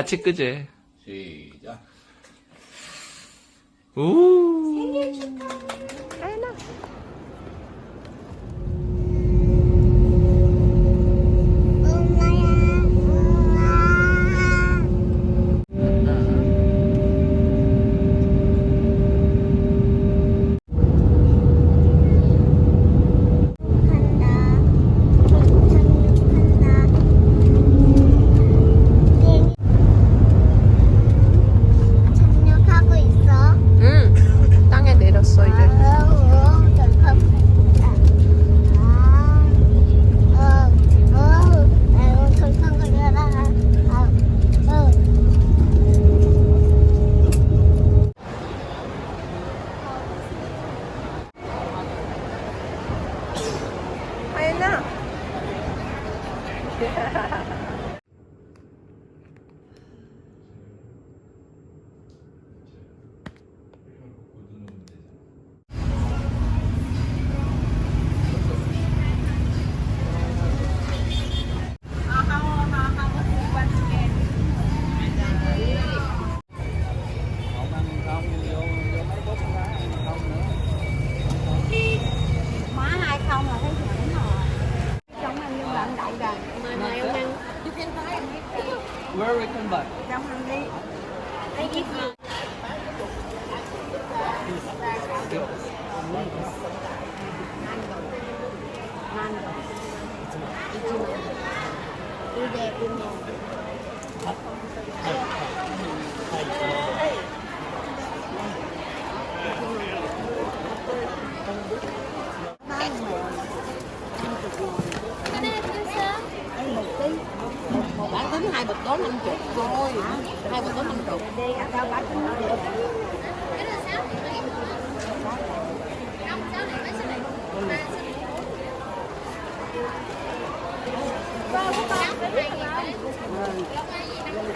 같이 끄지. 시작. 우. Không là thấy chuẩn rồi. Trong ăn nhưng bạn đậu rồi. Mời mời ông ăn. Where we come back? Trong ăn đi. Lấy cái gì? Nè. một hai bịch tốn năm chục thôi hai bịch tốn năm chục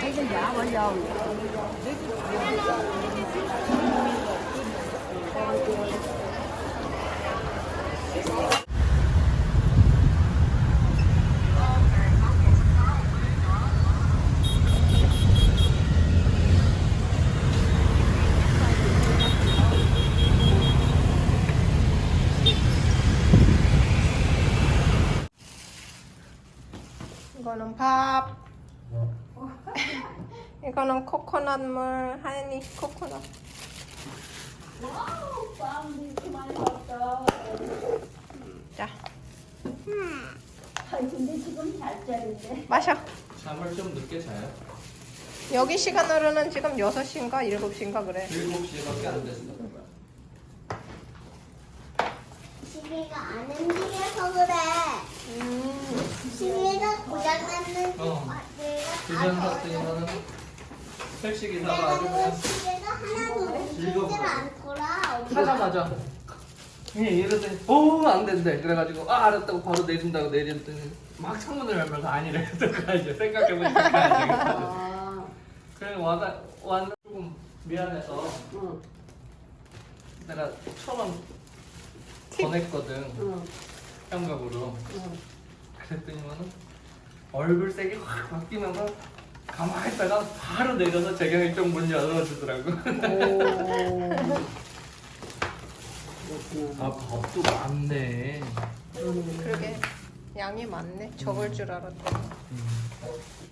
thấy cái giả bỏ vô Thank you. 이거는 밥. 이거는 코코넛 물. 하연이 코코넛. 자. 마셔. 잠을 좀 늦게 자요? 여기 시간으로는 지금 6시인가 7시인가 그래. 7시밖에 안 됐어. 시계가 안 움직여서 그래. 음. 시계가 고장났는 어. 내가 주변 다 택시 기사가 내가 아주 왜 그냥 시계가 하나도. 움직이질 않더라. 하자마자 예, 이러더니 오안 된대 그래가지고 아 알았다고 바로 내린다고 내렸더니 막 창문을 열면서 아니래 어떡하지 생각해보니까 아, 그래 와가 왔는 조금 미안해서 응, 내가 천원 보냈거든 응, 현금으로 응. 그랬더니만은 얼굴 색이 확 바뀌면서 가만히 있다가 바로 내려서 재경이 쪽문 열어주더라고 오. 아 밥도 많네 그러게 양이 많네. 적을 줄 알았더니.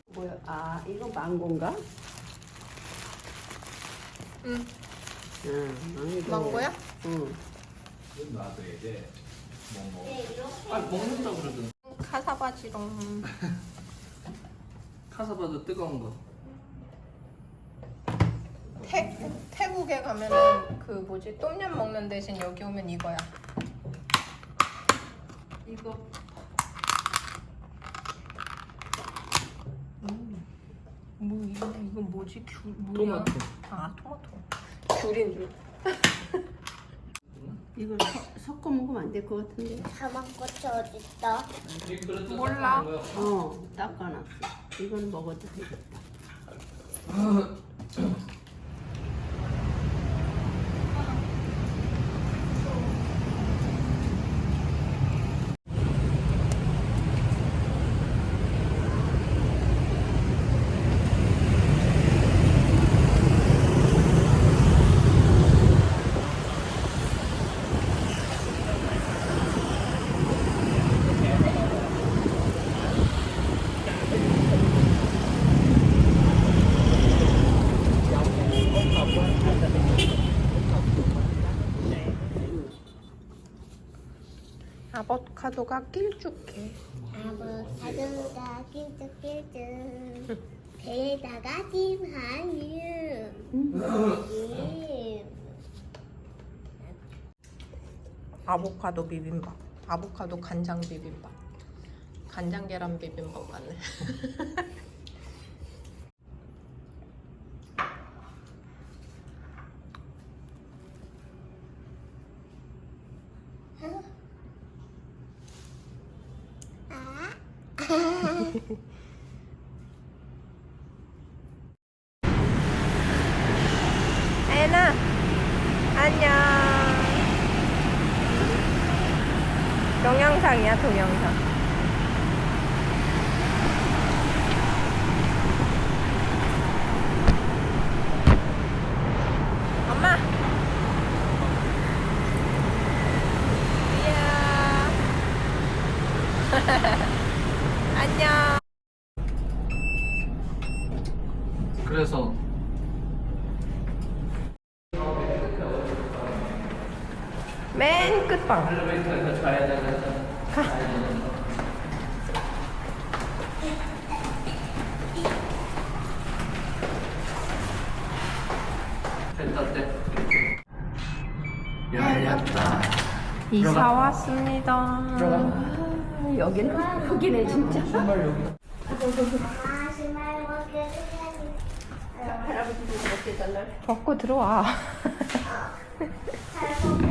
뭐야? 아, 이거 망고인가? 응. 응, 망고. 망고야? 응. 놔둬야 돼. 뭐 뭐. 아 먹는다 그러더니 카사바지롱. 카사바도 뜨거운 거 태, 태국에 가면은 그 뭐지 똠얌 먹는 대신 여기 오면 이거야. 이거. 음. 뭐 이거 이건 뭐지 귤 뭐야? 토마토 아 토마토. 귤인 줄. 이걸 섞- 섞어 먹으면 안 될 것 같은데. 다방고추 어딨어? 몰라. 어, 닦아놨어. 이건 먹어도 되겠다. 아보카도가 길쭉해. 아보카도가 길쭉길쭉 배에다가 김한유 김 아보카도 비빔밥. 아보카도 간장 비빔밥. 간장 계란 비빔밥 맞네. 애나 안녕. 동영상이야 동영상. 엄마. 안녕. 엘리베이터에서 되는 됐다. 때 열렸다 이사 왔습니다. 들어가. 여기는 흙이네, 진짜. 신발 여기. 먹게 벗고 들어와. 잘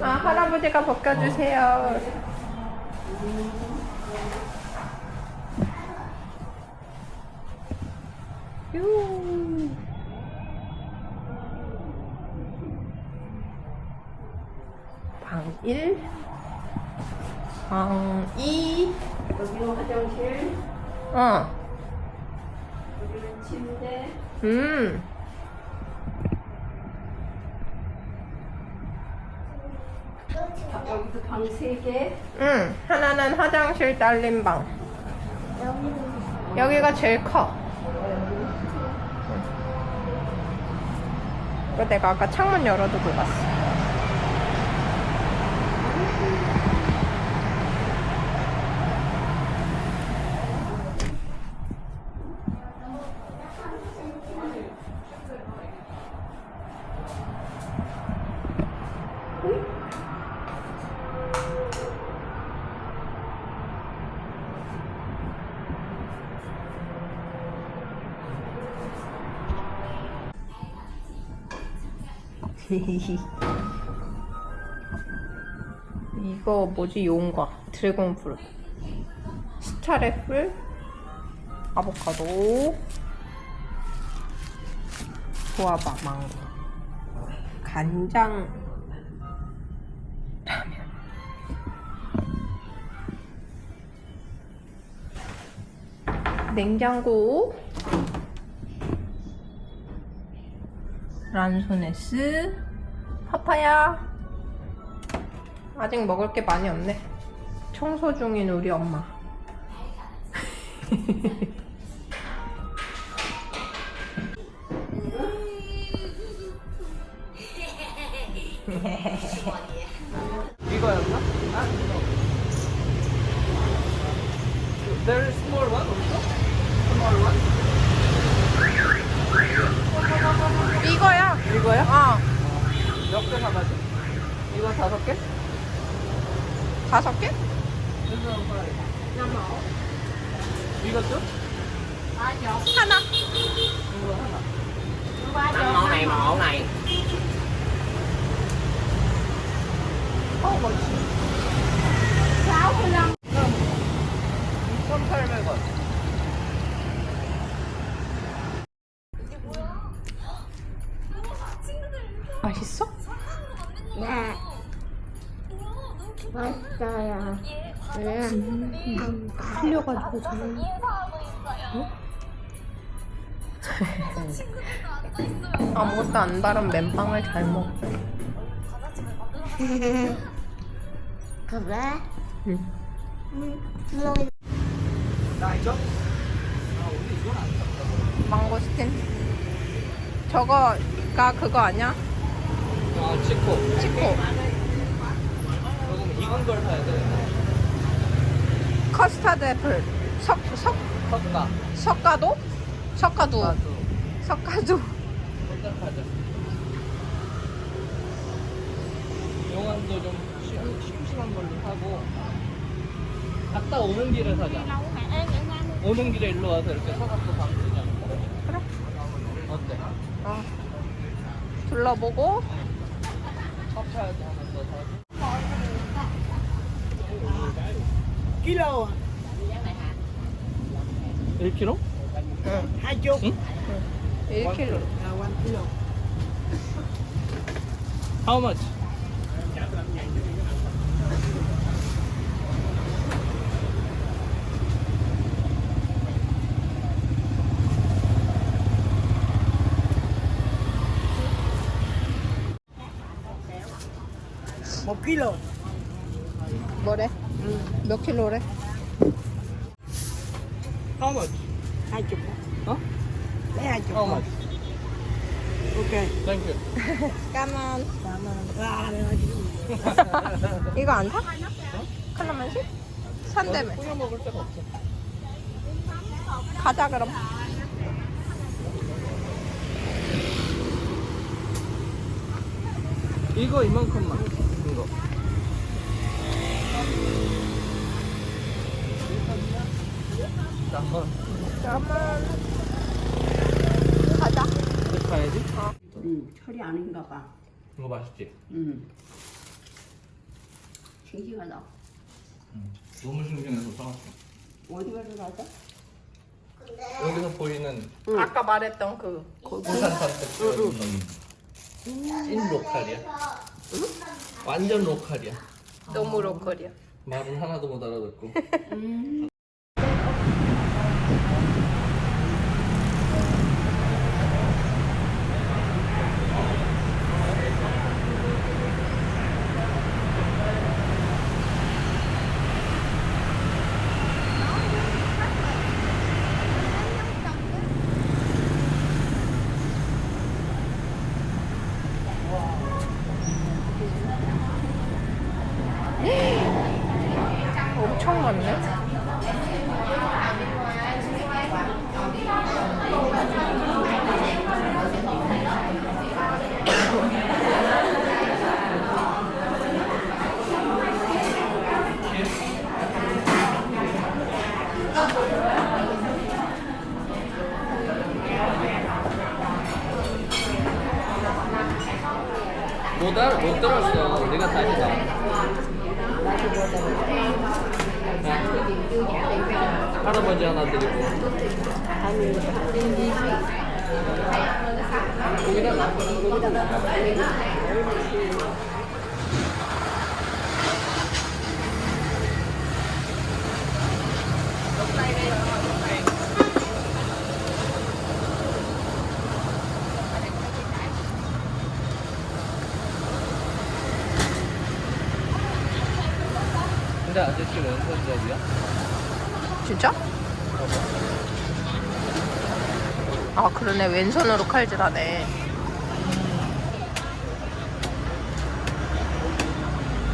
아, 할아버지가 벗겨주세요. 유. 방 1, 방 2, 여기는 화장실, 어, 여기는 침대. 음, 여기도 방세 개. 음, 하나는 화장실 딸린 방. 여기가 제일 커. 내가 아까 창문 열어두고 갔어. 이거 뭐지? 용과 드래곤 프루트 스타레플 아보카도. 구아바 망고. 간장. 냉장고 란소네스 파파야 아직 먹을 게 많이 없네. 청소 중인 우리 엄마. 이거였나? 아 이거 There is small one also? Small one? 이거야. 이거야? 어. 몇 개 사가지? 이거 다섯 개? 다섯 개? 이것도? 하나. 이거 하나 Món này món này. 65 2,800원. 음. 풀려가지고 저는 아무것도 안 바른 맨빵을 잘 먹어. 그래? 응. 뭐나 이거? 아, 우리 이건 안 샀다. 망고스틴. 저거가 그거 아니야? 아, 치코. 치코. 조금 익은 걸 사야 돼. 커스터드 애플. 석, 석, 섞다. 석가도? 석가도. 나도. 석가도. 선택하자. 용암도 좀 심- 심심한 걸로 사고. 갔다 오는 길에 사자. 오는 길에 일로 와서 이렇게 사갖고 가면 되지 않을까? 그래. 어때? 어. 둘러보고. 커피하지 하나 더 사고. Kilo 1kg? 응. hai chục 응? 1kg. à one kilo How much? một kilo 뭐래? 몇 킬로래? How much? hai chục 어? hai chục How much? ok Thank you. 까만. cảm ơn à, rồi. 이거 안 사? 칼라만시? 산다며. 뿌려 먹을 데가 없어. 가자 그럼. 이거 이만큼만. 이거. 자, 한번 까만. 가자. 이렇게 가야지. 응, 철이 아닌가 봐. 이거 맛있지? 응. 싱싱하다. 너무 신기해서 사왔어. 어디 가서 가자? 여기서 보이는 아까 말했던 그. 그 부산 산맥 찐 로컬이야. 완전 로컬이야. 너무 로컬이야. 말은 하나도 못 알아듣고. 엄청 많네. 못, 알, 못 들었어. 네가 다시 나와. 자, 할아버지 하나 드리고. 거기다 놔. 근데 아저씨 왼손잡이야? 진짜? 아 그러네 왼손으로 칼질하네.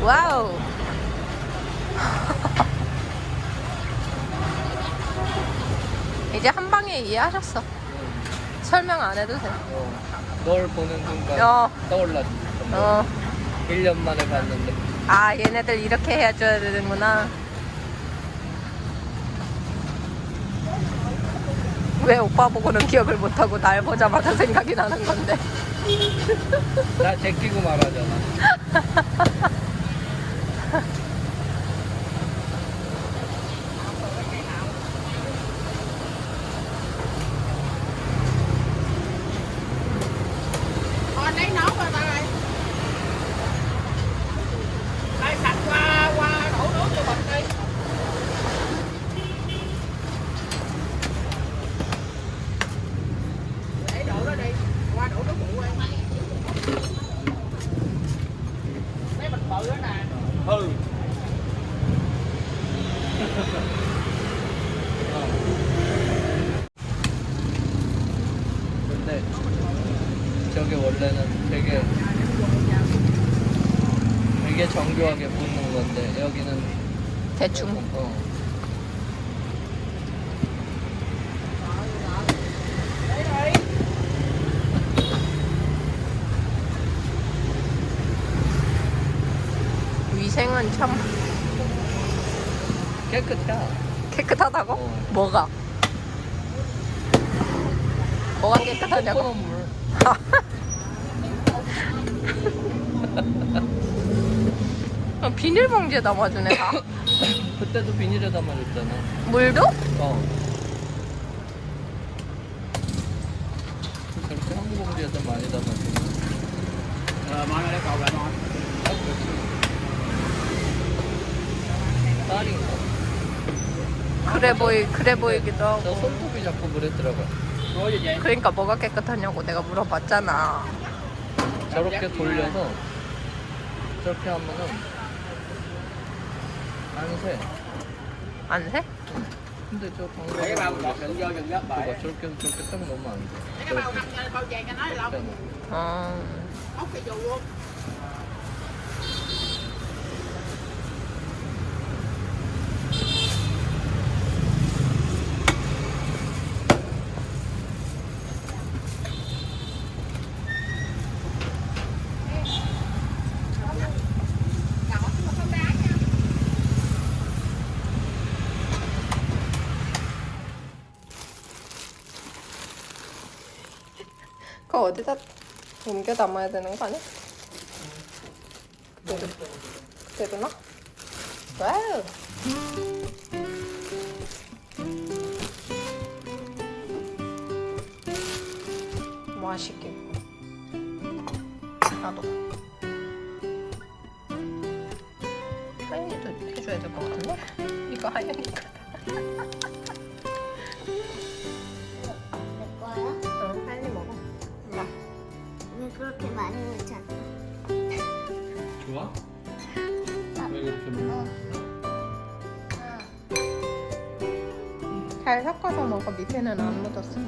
와우. 이제 한 방에 이해하셨어. 설명 안 해도 돼. 어, 널 보는 순간 어. 떠올랐지. 어. 1년 만에 봤는데. 아 얘네들 이렇게 해줘야 되는구나. 왜 오빠 보고는 기억을 못하고 날 보자마자 생각이 나는 건데. 나 제끼고 말하잖아. 아유. 근데 저게 원래는 되게 되게 정교하게 붙는 건데 여기는 대충 어. 뭐가? 뭐가 깨끗하냐고? 물. 그럼 비닐봉지에 담아주네 다. 그때도 비닐에 담아줬잖아. 물도? 어. 저렇게 한국 봉지에다 많이 담아줘. 딸인가? 그래 보이 그래 보이기도 저 하고. 손톱이 자꾸 들어가. 그러니까 뭐가 깨끗하냐고 내가 물어봤잖아. 저렇게 돌려서 저렇게 하면은 안 새. 안 새? 근데 저 방법이 봐봐 저렇게 해서 저렇게 딱 넣으면 안 돼. 저렇게. 저렇게 넣어. 어. 그거 어디다 옮겨 담아야 되는 거 아니야? 그대로, 그대로나? 와우. 맛있게. 나도. 하연이도 해줘야 될 것 같은데? 이거 하연이가. 좋아? 왜 그렇게 먹어? 잘 섞어서 먹어. 밑에는 안 묻었어.